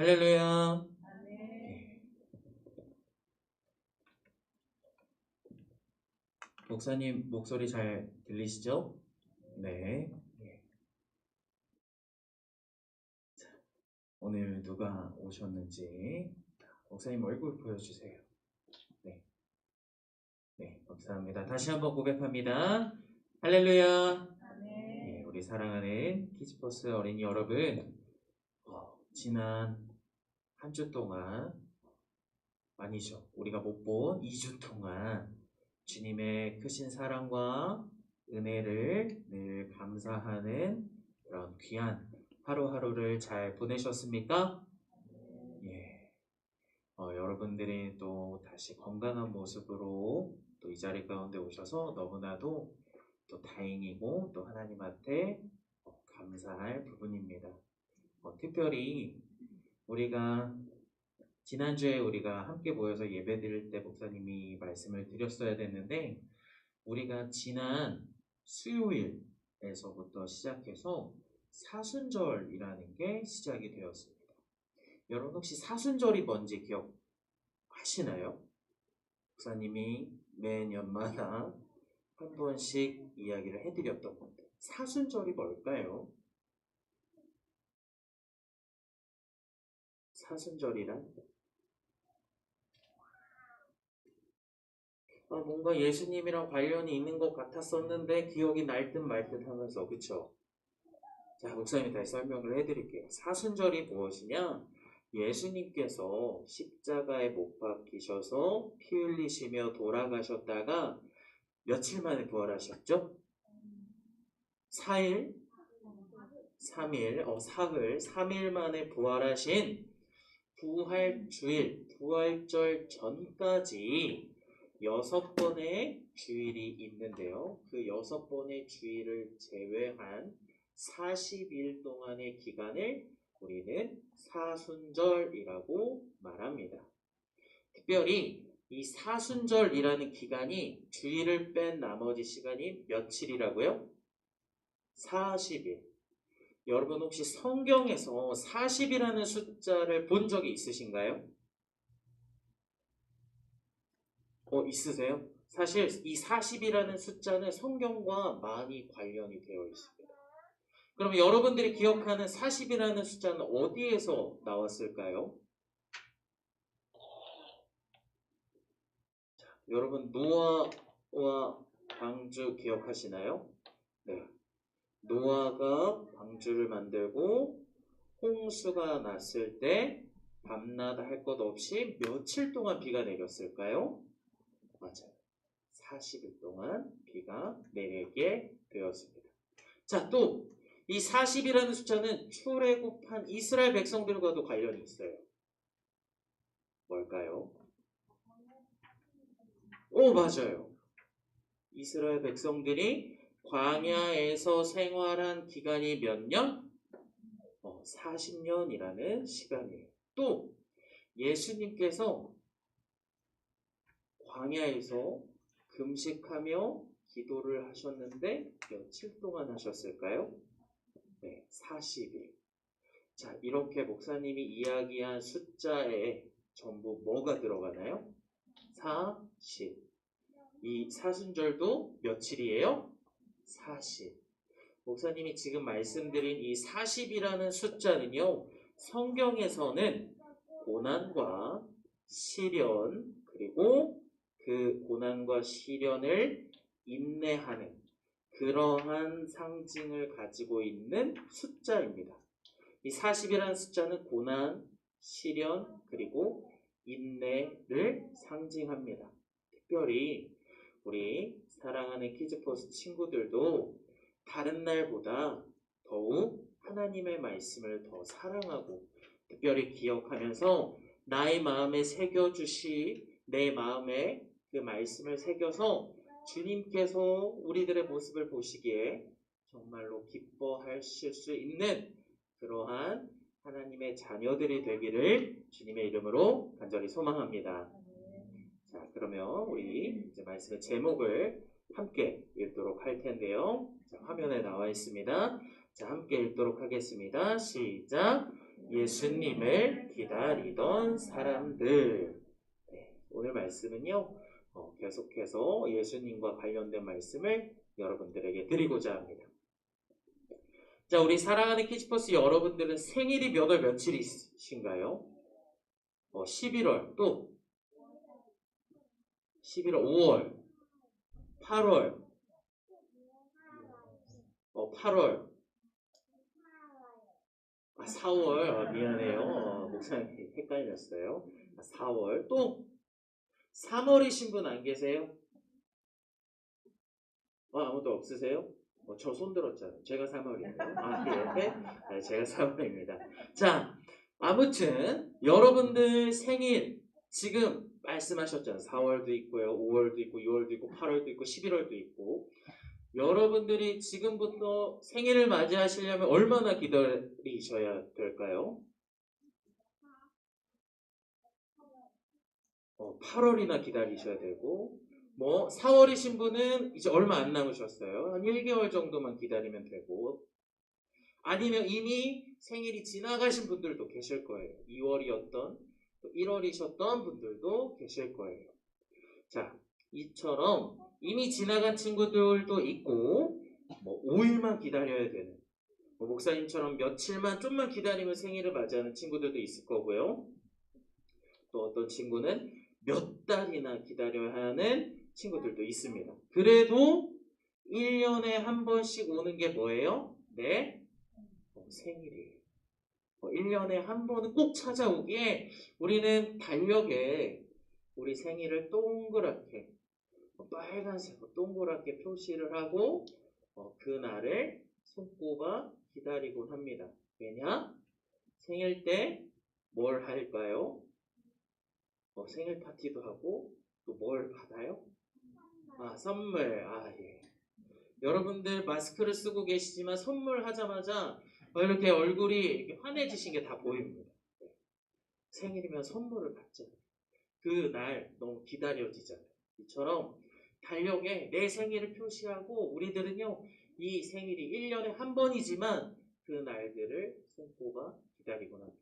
할렐루야. 네. 목사님 목소리 잘 들리시죠? 네. 오늘 누가 오셨는지 목사님 얼굴 보여주세요. 네. 네, 감사합니다. 다시 한번 고백합니다. 할렐루야. 네, 우리 사랑하는 키즈버스 어린이 여러분, 어, 지난 한 주 동안 아니죠. 우리가 못 본 2주 동안 주님의 크신 사랑과 은혜를 늘 감사하는 그런 귀한 하루하루를 잘 보내셨습니까? 예. 어, 여러분들이 또 다시 건강한 모습으로 또 이 자리 가운데 오셔서 너무나도 또 다행이고 또 하나님한테 어, 감사할 부분입니다. 어, 특별히 우리가 지난주에 우리가 함께 모여서 예배 드릴 때 목사님이 말씀을 드렸어야 됐는데 우리가 지난 수요일에서부터 시작해서 사순절이라는 게 시작이 되었습니다. 여러분 혹시 사순절이 뭔지 기억하시나요? 목사님이 매년마다 한 번씩 이야기를 해드렸던 건데 사순절이 뭘까요? 사순절이란 아, 뭔가 예수님이랑 관련이 있는 것 같았었는데 기억이 날 듯 말 듯 하면서 그쵸? 자 목사님이 다시 설명을 해드릴게요. 사순절이 무엇이냐? 예수님께서 십자가에 못 박히셔서 피 흘리시며 돌아가셨다가 며칠 만에 부활하셨죠? 4일? 3일, 어, 사흘, 3일 만에 부활하신 부활 주일, 부활절 전까지 여섯 번의 주일이 있는데요. 그 여섯 번의 주일을 제외한 40일 동안의 기간을 우리는 사순절이라고 말합니다. 특별히 이 사순절이라는 기간이 주일을 뺀 나머지 시간이 며칠이라고요? 40일. 여러분 혹시 성경에서 40이라는 숫자를 본 적이 있으신가요? 어, 있으세요? 사실 이 40이라는 숫자는 성경과 많이 관련이 되어 있습니다. 그럼 여러분들이 기억하는 40이라는 숫자는 어디에서 나왔을까요? 자, 여러분 노아와 방주 기억하시나요? 네. 노아가 방주를 만들고 홍수가 났을 때 밤낮 할 것 없이 며칠 동안 비가 내렸을까요? 맞아요. 40일 동안 비가 내리게 되었습니다. 자, 또 이 40이라는 숫자는 출애굽한 이스라엘 백성들과도 관련이 있어요. 뭘까요? 오, 맞아요. 이스라엘 백성들이 광야에서 생활한 기간이 몇 년? 어, 40년이라는 시간이에요. 또 예수님께서 광야에서 금식하며 기도를 하셨는데 며칠 동안 하셨을까요? 네, 40일. 자, 이렇게 목사님이 이야기한 숫자에 전부 뭐가 들어가나요? 40. 이 사순절도 며칠이에요? 40. 목사님이 지금 말씀드린 이 40이라는 숫자는요, 성경에서는 고난과 시련, 그리고 그 고난과 시련을 인내하는 그러한 상징을 가지고 있는 숫자입니다. 이 40이라는 숫자는 고난, 시련, 그리고 인내를 상징합니다. 특별히 우리 사랑하는 키즈포스 친구들도 다른 날보다 더욱 하나님의 말씀을 더 사랑하고 특별히 기억하면서 나의 마음에 새겨주시 내 마음에 그 말씀을 새겨서 주님께서 우리들의 모습을 보시기에 정말로 기뻐하실 수 있는 그러한 하나님의 자녀들이 되기를 주님의 이름으로 간절히 소망합니다. 자, 그러면 우리 이제 말씀의 제목을 함께 읽도록 할 텐데요. 자, 화면에 나와 있습니다. 자, 함께 읽도록 하겠습니다. 시작. 예수님을 기다리던 사람들. 네, 오늘 말씀은요, 어, 계속해서 예수님과 관련된 말씀을 여러분들에게 드리고자 합니다. 자, 우리 사랑하는 키즈버스 여러분들은 생일이 몇 월 며칠이신가요? 어, 11월, 또 11월, 5월, 8월, 어, 8월, 아, 4월, 아, 미안해요. 어, 목사님 헷갈렸어요. 아, 4월, 또 3월이신 분 안 계세요? 어, 아무도 없으세요? 어, 저 손 들었잖아요. 제가 3월이에요. 아, 예. 네, 제가 3월입니다. 자, 아무튼 여러분들 생일 지금 말씀하셨잖아요. 4월도 있고요. 5월도 있고 6월도 있고 8월도 있고 11월도 있고 여러분들이 지금부터 생일을 맞이하시려면 얼마나 기다리셔야 될까요? 어, 8월이나 기다리셔야 되고 뭐 4월이신 분은 이제 얼마 안 남으셨어요. 한 1개월 정도만 기다리면 되고 아니면 이미 생일이 지나가신 분들도 계실 거예요. 2월이었던 1월이셨던 분들도 계실 거예요. 자, 이처럼 이미 지나간 친구들도 있고 뭐 5일만 기다려야 되는 뭐 목사님처럼 며칠만 좀만 기다리면 생일을 맞이하는 친구들도 있을 거고요. 또 어떤 친구는 몇 달이나 기다려야 하는 친구들도 있습니다. 그래도 1년에 한 번씩 오는 게 뭐예요? 네, 어, 생일이에요. 어, 1년에 한 번은 꼭 찾아오기에 우리는 달력에 우리 생일을 동그랗게 어, 빨간색으로 동그랗게 표시를 하고 어, 그날을 손꼽아 기다리곤 합니다. 왜냐? 생일 때 뭘 할까요? 어, 생일 파티도 하고 또 뭘 받아요? 아 선물 아 예. 여러분들 마스크를 쓰고 계시지만 선물하자마자 어, 이렇게 얼굴이 이렇게 환해지신 게 다 보입니다. 네. 생일이면 선물을 받잖아요. 그 날 너무 기다려지잖아요. 이처럼 달력에 내 생일을 표시하고 우리들은요 이 생일이 1년에 한 번이지만 그 날들을 손꼽아 기다리곤 합니다.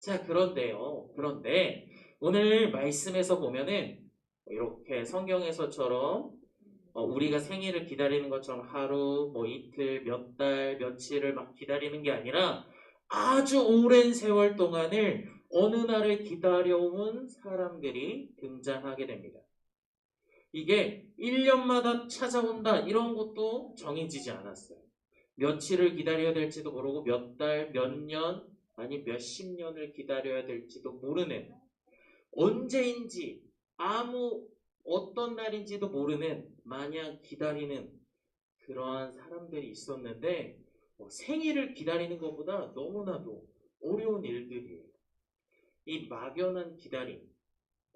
자 그런데요 그런데 오늘 말씀에서 보면은 이렇게 성경에서처럼 어, 우리가 생일을 기다리는 것처럼 하루, 뭐 이틀, 몇 달, 며칠을 막 기다리는 게 아니라 아주 오랜 세월 동안을 어느 날을 기다려온 사람들이 등장하게 됩니다. 이게 1년마다 찾아온다 이런 것도 정해지지 않았어요. 며칠을 기다려야 될지도 모르고 몇 달, 몇 년, 아니 몇십 년을 기다려야 될지도 모르는 언제인지 아무 어떤 날인지도 모르는 마냥 기다리는 그러한 사람들이 있었는데 어, 생일을 기다리는 것보다 너무나도 어려운 일들이에요. 이 막연한 기다림,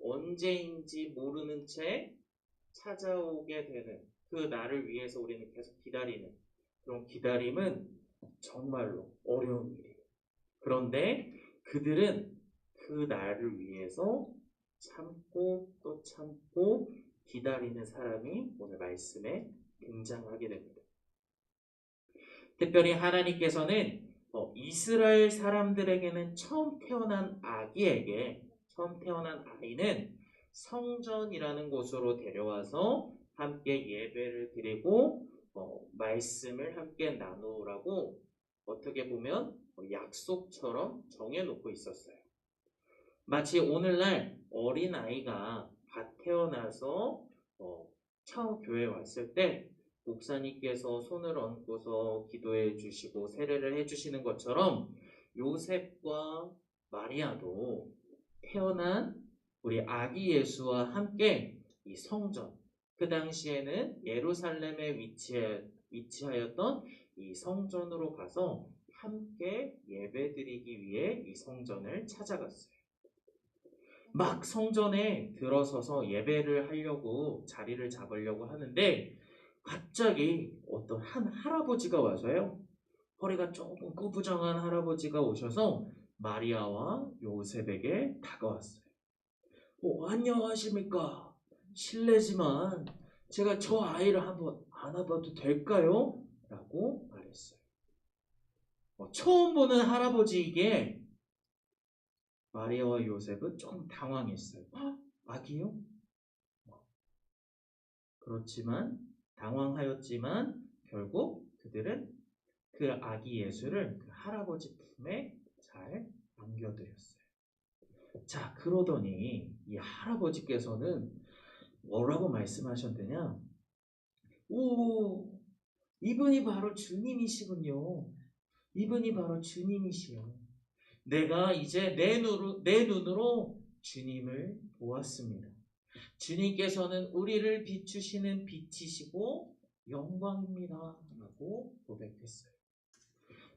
언제인지 모르는 채 찾아오게 되는 그 날을 위해서 우리는 계속 기다리는 그런 기다림은 정말로 어려운 일이에요. 그런데 그들은 그 날을 위해서 참고 또 참고 기다리는 사람이 오늘 말씀에 등장하게 됩니다. 특별히 하나님께서는 어, 이스라엘 사람들에게는 처음 태어난 아기에게 처음 태어난 아이는 성전이라는 곳으로 데려와서 함께 예배를 드리고 어, 말씀을 함께 나누라고 어떻게 보면 어, 약속처럼 정해놓고 있었어요. 마치 오늘날 어린 아이가 갓 태어나서 어, 처음 교회에 왔을 때 목사님께서 손을 얹고서 기도해 주시고 세례를 해 주시는 것처럼 요셉과 마리아도 태어난 우리 아기 예수와 함께 이 성전 그 당시에는 예루살렘에 위치해, 위치하였던 이 성전으로 가서 함께 예배드리기 위해 이 성전을 찾아갔어요. 막 성전에 들어서서 예배를 하려고 자리를 잡으려고 하는데 갑자기 어떤 한 할아버지가 와서요. 허리가 조금 꾸부정한 할아버지가 오셔서 마리아와 요셉에게 다가왔어요. 어, 안녕하십니까. 실례지만 제가 저 아이를 한번 안아봐도 될까요? 라고 말했어요. 어, 처음 보는 할아버지에게 마리아와 요셉은 좀 당황했어요. 헉, 아기요? 그렇지만 당황하였지만 결국 그들은 그 아기 예수를 그 할아버지 품에 잘 안겨드렸어요. 자, 그러더니 이 할아버지께서는 뭐라고 말씀하셨느냐? 오, 이분이 바로 주님이시군요. 이분이 바로 주님이시요. 내가 이제 내 눈으로, 내 눈으로 주님을 보았습니다. 주님께서는 우리를 비추시는 빛이시고 영광입니다. 라고 고백했어요.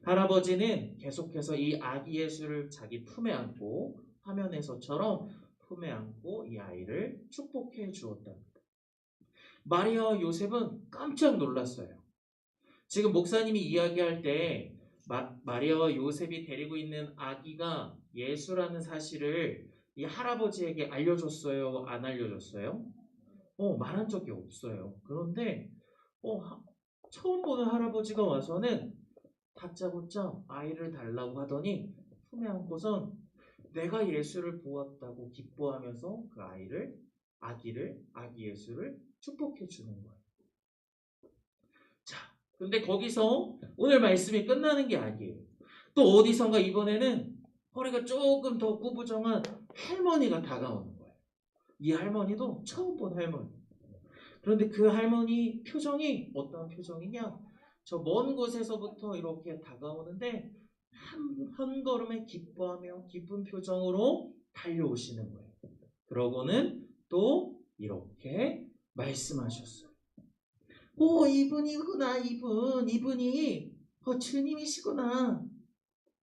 할아버지는 계속해서 이 아기 예수를 자기 품에 안고 화면에서처럼 품에 안고 이 아이를 축복해 주었답니다. 마리아와 요셉은 깜짝 놀랐어요. 지금 목사님이 이야기할 때 마, 마리아와 요셉이 데리고 있는 아기가 예수라는 사실을 이 할아버지에게 알려줬어요? 안 알려줬어요? 어, 말한 적이 없어요. 그런데 어, 하- 처음 보는 할아버지가 와서는 다짜고짜 아이를 달라고 하더니 품에 안고선 내가 예수를 보았다고 기뻐하면서 그 아이를 아기를 아기 예수를 축복해 주는 거예요. 자, 근데 거기서 오늘 말씀이 끝나는 게 아니에요. 또 어디선가 이번에는 허리가 조금 더 구부정한 할머니가 다가오는 거예요. 이 할머니도 처음 본 할머니. 그런데 그 할머니 표정이 어떤 표정이냐? 저 먼 곳에서부터 이렇게 다가오는데 한, 한 걸음에 기뻐하며 기쁜 표정으로 달려오시는 거예요. 그러고는 또 이렇게 말씀하셨어요. 오, 이분이구나, 이분. 이분이 어, 주님이시구나.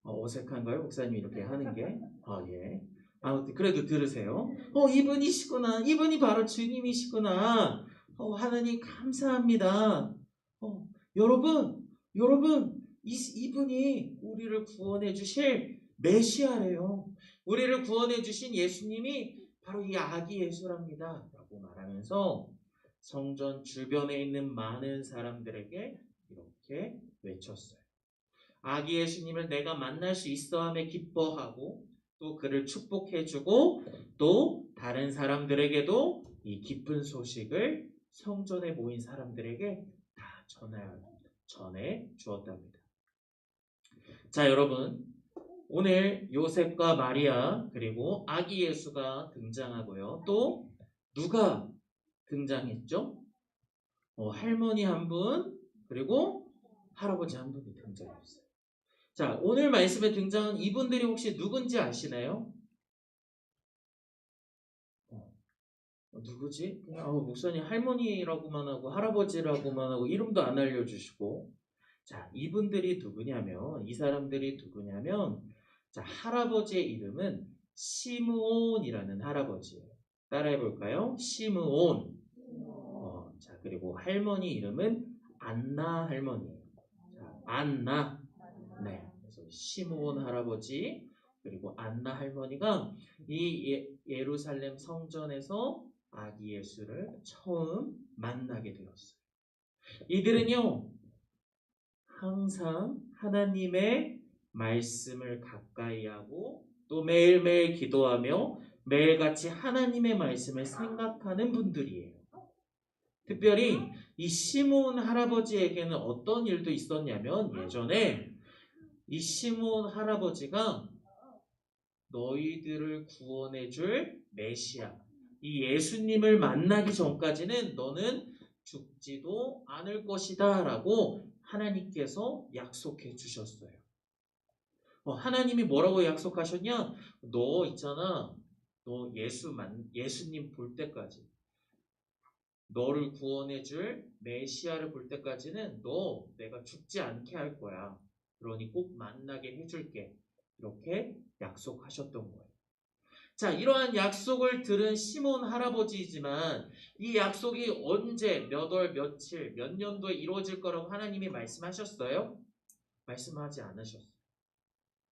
어, 어색한가요? 목사님 이렇게 하는 게? 아, 예. 아무튼 그래도 들으세요. 어, 이분이시구나. 이분이 바로 주님이시구나. 어, 하나님 감사합니다. 어, 여러분, 여러분, 이, 이분이 우리를 구원해 주실 메시아래요. 우리를 구원해 주신 예수님이 바로 이 아기 예수랍니다. 라고 말하면서 성전 주변에 있는 많은 사람들에게 이렇게 외쳤어요. 아기 예수님을 내가 만날 수 있어 함에 기뻐하고 또 그를 축복해주고 또 다른 사람들에게도 이 기쁜 소식을 성전에 모인 사람들에게 다 전해 주었답니다. 자, 여러분. 오늘 요셉과 마리아 그리고 아기 예수가 등장하고요. 또 누가 등장했죠? 어, 할머니 한 분, 그리고 할아버지 한 분이 등장했어요. 자, 오늘 말씀에 등장한 이분들이 혹시 누군지 아시나요? 어, 누구지? 그냥, 어, 목사님 할머니라고만 하고 할아버지라고만 하고 이름도 안 알려주시고 자, 이분들이 누구냐면 이 사람들이 누구냐면 자, 할아버지의 이름은 시므온이라는 할아버지예요. 따라해 볼까요? 시므온. 그리고 할머니 이름은 안나 할머니예요. 자, 안나. 네. 그래서 시므온 할아버지 그리고 안나 할머니가 이 예, 예루살렘 성전에서 아기 예수를 처음 만나게 되었어요. 이들은요, 항상 하나님의 말씀을 가까이 하고 또 매일매일 기도하며 매일같이 하나님의 말씀을 생각하는 분들이에요. 특별히 이 시몬 할아버지에게는 어떤 일도 있었냐면 예전에 이 시몬 할아버지가 너희들을 구원해 줄 메시아 이 예수님을 만나기 전까지는 너는 죽지도 않을 것이다 라고 하나님께서 약속해 주셨어요. 어, 하나님이 뭐라고 약속하셨냐? 너 있잖아. 너 예수 만 예수님 볼 때까지 너를 구원해 줄 메시아를 볼 때까지는 너 내가 죽지 않게 할 거야. 그러니 꼭 만나게 해줄게. 이렇게 약속하셨던 거예요. 자, 이러한 약속을 들은 시몬 할아버지이지만 이 약속이 언제, 몇 월, 며칠, 몇 년도에 이루어질 거라고 하나님이 말씀하셨어요? 말씀하지 않으셨어요.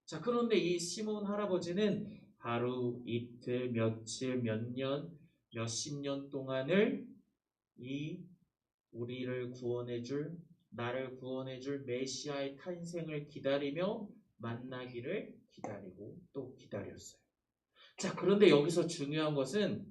자, 그런데 이 시몬 할아버지는 하루, 이틀, 며칠, 몇 년, 몇십 년 동안을 이 우리를 구원해 줄 나를 구원해줄 메시아의 탄생을 기다리며 만나기를 기다리고 또 기다렸어요. 자, 그런데 여기서 중요한 것은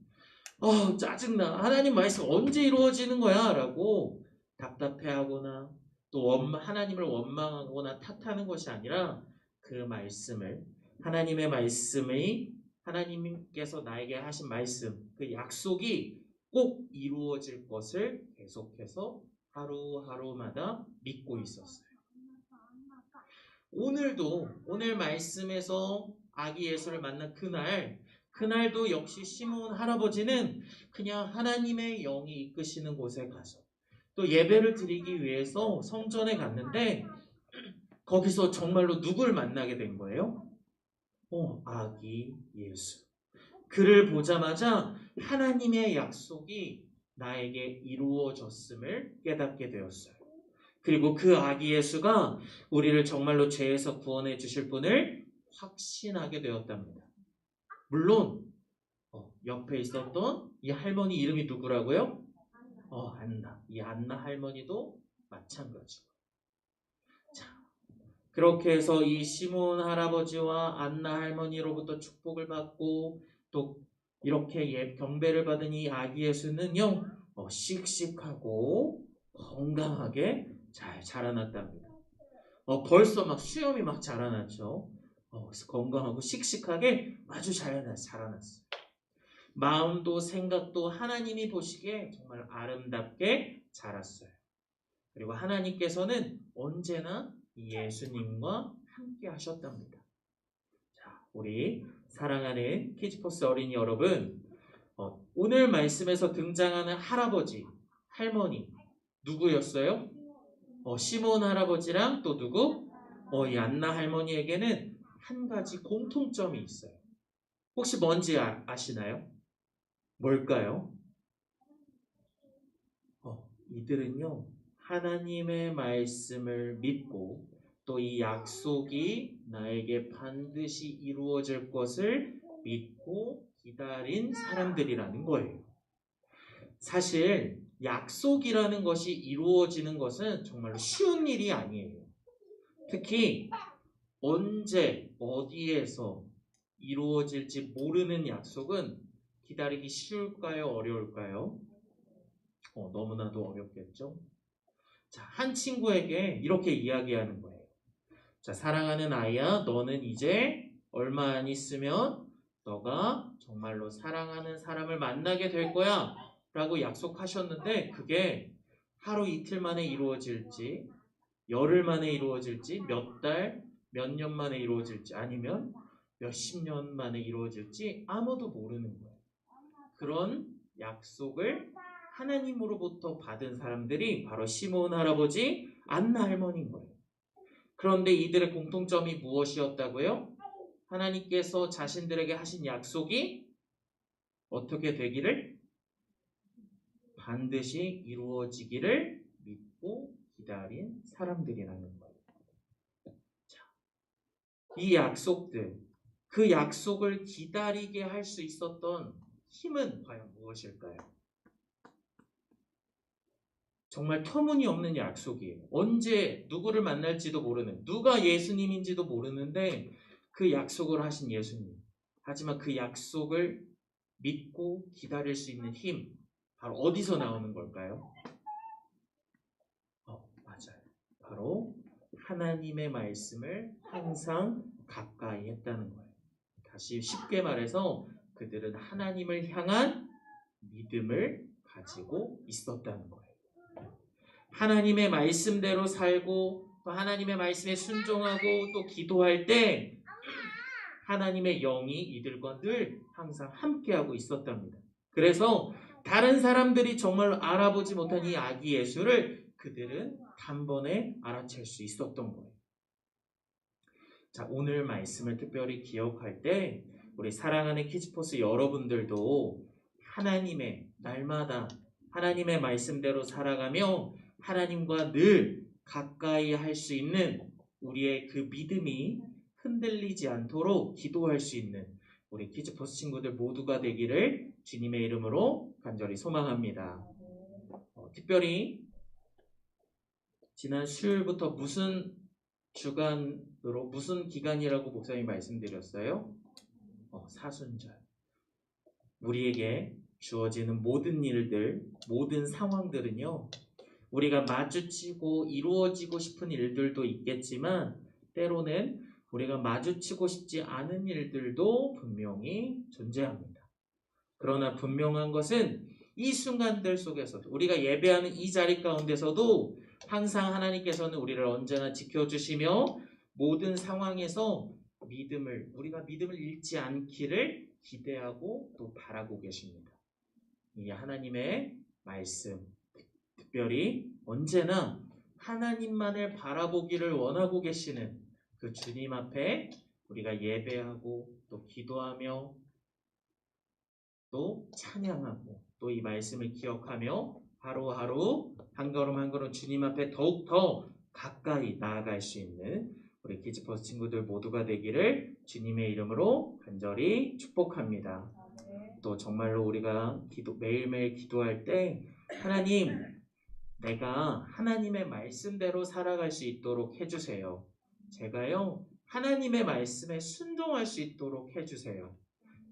어, 짜증나. 하나님 말씀 언제 이루어지는 거야? 라고 답답해하거나 또 원, 하나님을 원망하거나 탓하는 것이 아니라 그 말씀을 하나님의 말씀의 하나님께서 나에게 하신 말씀 그 약속이 꼭 이루어질 것을 계속해서 하루하루마다 믿고 있었어요. 오늘도 오늘 말씀에서 아기 예수를 만난 그날 그날도 역시 시몬 할아버지는 그냥 하나님의 영이 이끄시는 곳에 가서 또 예배를 드리기 위해서 성전에 갔는데 거기서 정말로 누굴 만나게 된 거예요? 어, 아기 예수. 그를 보자마자 하나님의 약속이 나에게 이루어졌음을 깨닫게 되었어요. 그리고 그 아기 예수가 우리를 정말로 죄에서 구원해 주실 분을 확신하게 되었답니다. 물론 어, 옆에 있었던 이 할머니 이름이 누구라고요? 어, 안나. 이 안나 할머니도 마찬가지고. 자, 그렇게 해서 이 시몬 할아버지와 안나 할머니로부터 축복을 받고 또 이렇게 예, 경배를 받은 이 아기 예수는요, 어, 씩씩하고 건강하게 잘 자라났답니다. 어, 벌써 막 수염이 막 자라났죠. 어, 건강하고 씩씩하게 아주 잘 자라났어요. 마음도 생각도 하나님이 보시기에 정말 아름답게 자랐어요. 그리고 하나님께서는 언제나 예수님과 함께 하셨답니다. 자, 우리 사랑하는 키즈포스 어린이 여러분, 어, 오늘 말씀에서 등장하는 할아버지, 할머니 누구였어요? 어, 시몬 할아버지랑 또 누구? 어, 이 안나 할머니에게는 한 가지 공통점이 있어요. 혹시 뭔지 아, 아시나요? 뭘까요? 어, 이들은요, 하나님의 말씀을 믿고 또 이 약속이 나에게 반드시 이루어질 것을 믿고 기다린 사람들이라는 거예요. 사실 약속이라는 것이 이루어지는 것은 정말로 쉬운 일이 아니에요. 특히 언제 어디에서 이루어질지 모르는 약속은 기다리기 쉬울까요? 어려울까요? 어, 너무나도 어렵겠죠? 자, 한 친구에게 이렇게 이야기하는 거예요. 자, 사랑하는 아이야, 너는 이제 얼마 안 있으면 너가 정말로 사랑하는 사람을 만나게 될 거야. 라고 약속하셨는데 그게 하루 이틀 만에 이루어질지, 열흘 만에 이루어질지, 몇 달, 몇 년 만에 이루어질지, 아니면 몇십 년 만에 이루어질지 아무도 모르는 거예요. 그런 약속을 하나님으로부터 받은 사람들이 바로 시몬 할아버지, 안나 할머니인 거예요. 그런데 이들의 공통점이 무엇이었다고요? 하나님께서 자신들에게 하신 약속이 어떻게 되기를 반드시 이루어지기를 믿고 기다린 사람들이라는 거예요. 자, 이 약속들, 그 약속을 기다리게 할 수 있었던 힘은 과연 무엇일까요? 정말 터무니없는 약속이에요. 언제 누구를 만날지도 모르는, 누가 예수님인지도 모르는데 그 약속을 하신 예수님. 하지만 그 약속을 믿고 기다릴 수 있는 힘, 바로 어디서 나오는 걸까요? 어, 맞아요. 바로 하나님의 말씀을 항상 가까이 했다는 거예요. 다시 쉽게 말해서 그들은 하나님을 향한 믿음을 가지고 있었다는 거예요. 하나님의 말씀대로 살고 또 하나님의 말씀에 순종하고 또 기도할 때 하나님의 영이 이들과 늘 항상 함께하고 있었답니다. 그래서 다른 사람들이 정말 알아보지 못한 이 아기 예수를 그들은 단번에 알아챌 수 있었던 거예요. 자, 오늘 말씀을 특별히 기억할 때 우리 사랑하는 키즈포스 여러분들도 하나님의 날마다 하나님의 말씀대로 살아가며 하나님과 늘 가까이 할 수 있는 우리의 그 믿음이 흔들리지 않도록 기도할 수 있는 우리 키즈포스 친구들 모두가 되기를 주님의 이름으로 간절히 소망합니다. 어, 특별히 지난 수요일부터 무슨 주간으로 무슨 기간이라고 목사님 말씀드렸어요? 어, 사순절. 우리에게 주어지는 모든 일들, 모든 상황들은요. 우리가 마주치고 이루어지고 싶은 일들도 있겠지만 때로는 우리가 마주치고 싶지 않은 일들도 분명히 존재합니다. 그러나 분명한 것은 이 순간들 속에서도 우리가 예배하는 이 자리 가운데서도 항상 하나님께서는 우리를 언제나 지켜주시며 모든 상황에서 믿음을 우리가 믿음을 잃지 않기를 기대하고 또 바라고 계십니다. 이 하나님의 말씀 특별히 언제나 하나님만을 바라보기를 원하고 계시는 그 주님 앞에 우리가 예배하고 또 기도하며 또 찬양하고 또 이 말씀을 기억하며 하루하루 한 걸음 한 걸음 주님 앞에 더욱더 가까이 나아갈 수 있는 우리 키즈퍼스 친구들 모두가 되기를 주님의 이름으로 간절히 축복합니다. 또 정말로 우리가 기도, 매일매일 기도할 때 하나님 내가 하나님의 말씀대로 살아갈 수 있도록 해주세요. 제가요 하나님의 말씀에 순종할 수 있도록 해주세요.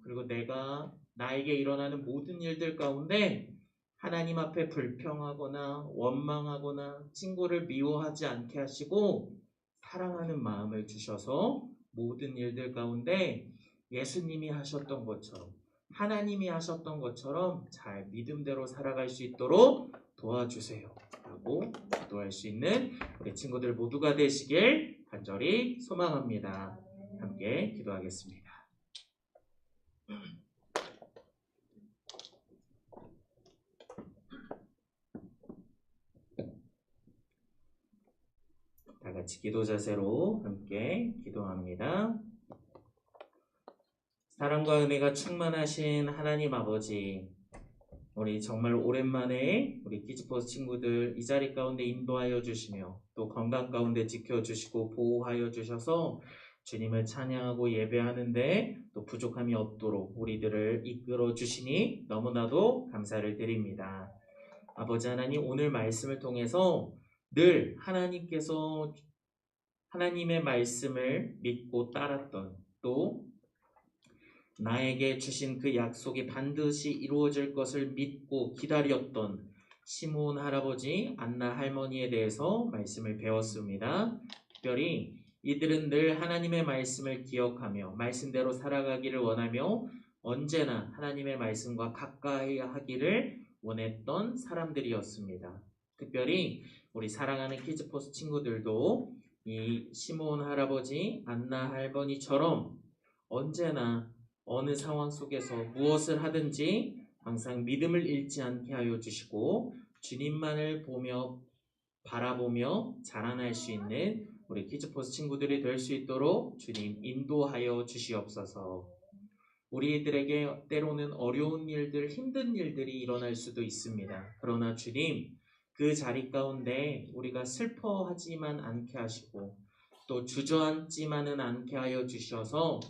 그리고 내가 나에게 일어나는 모든 일들 가운데 하나님 앞에 불평하거나 원망하거나 친구를 미워하지 않게 하시고 사랑하는 마음을 주셔서 모든 일들 가운데 예수님이 하셨던 것처럼 하나님이 하셨던 것처럼 잘 믿음대로 살아갈 수 있도록 도와주세요. 라고 기도할 수 있는 우리 친구들 모두가 되시길 간절히 소망합니다. 함께 기도하겠습니다. 다 같이 기도 자세로 함께 기도합니다. 사랑과 은혜가 충만하신 하나님 아버지, 우리 정말 오랜만에 우리 키즈포스 친구들 이 자리 가운데 인도하여 주시며 또 건강 가운데 지켜주시고 보호하여 주셔서 주님을 찬양하고 예배하는데 또 부족함이 없도록 우리들을 이끌어 주시니 너무나도 감사를 드립니다. 아버지 하나님 오늘 말씀을 통해서 늘 하나님께서 하나님의 말씀을 믿고 따랐던 또 나에게 주신 그 약속이 반드시 이루어질 것을 믿고 기다렸던 시몬 할아버지, 안나 할머니에 대해서 말씀을 배웠습니다. 특별히 이들은 늘 하나님의 말씀을 기억하며 말씀대로 살아가기를 원하며 언제나 하나님의 말씀과 가까이 하기를 원했던 사람들이었습니다. 특별히 우리 사랑하는 키즈포스 친구들도 이 시몬 할아버지, 안나 할머니처럼 언제나 어느 상황 속에서 무엇을 하든지 항상 믿음을 잃지 않게 하여 주시고 주님만을 보며 바라보며 자라날 수 있는 우리 키즈포스 친구들이 될 수 있도록 주님 인도하여 주시옵소서. 우리들에게 때로는 어려운 일들, 힘든 일들이 일어날 수도 있습니다. 그러나 주님, 그 자리 가운데 우리가 슬퍼하지만 않게 하시고 또 주저앉지만은 않게 하여 주셔서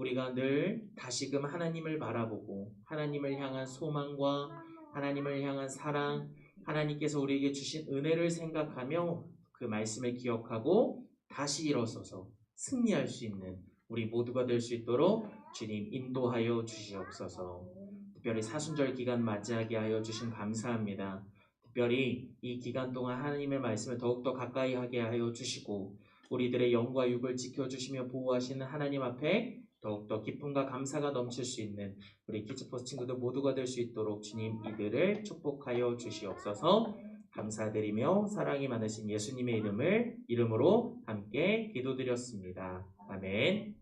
우리가 늘 다시금 하나님을 바라보고 하나님을 향한 소망과 하나님을 향한 사랑, 하나님께서 우리에게 주신 은혜를 생각하며 그 말씀을 기억하고 다시 일어서서 승리할 수 있는 우리 모두가 될 수 있도록 주님 인도하여 주시옵소서. 특별히 사순절 기간 맞이하게 하여 주신 감사합니다. 특별히 이 기간 동안 하나님의 말씀을 더욱더 가까이 하게 하여 주시고 우리들의 영과 육을 지켜주시며 보호하시는 하나님 앞에 더욱더 기쁨과 감사가 넘칠 수 있는 우리 키즈포스 친구들 모두가 될 수 있도록 주님 이들을 축복하여 주시옵소서 감사드리며 사랑이 많으신 예수님의 이름을 이름으로 함께 기도드렸습니다. 아멘.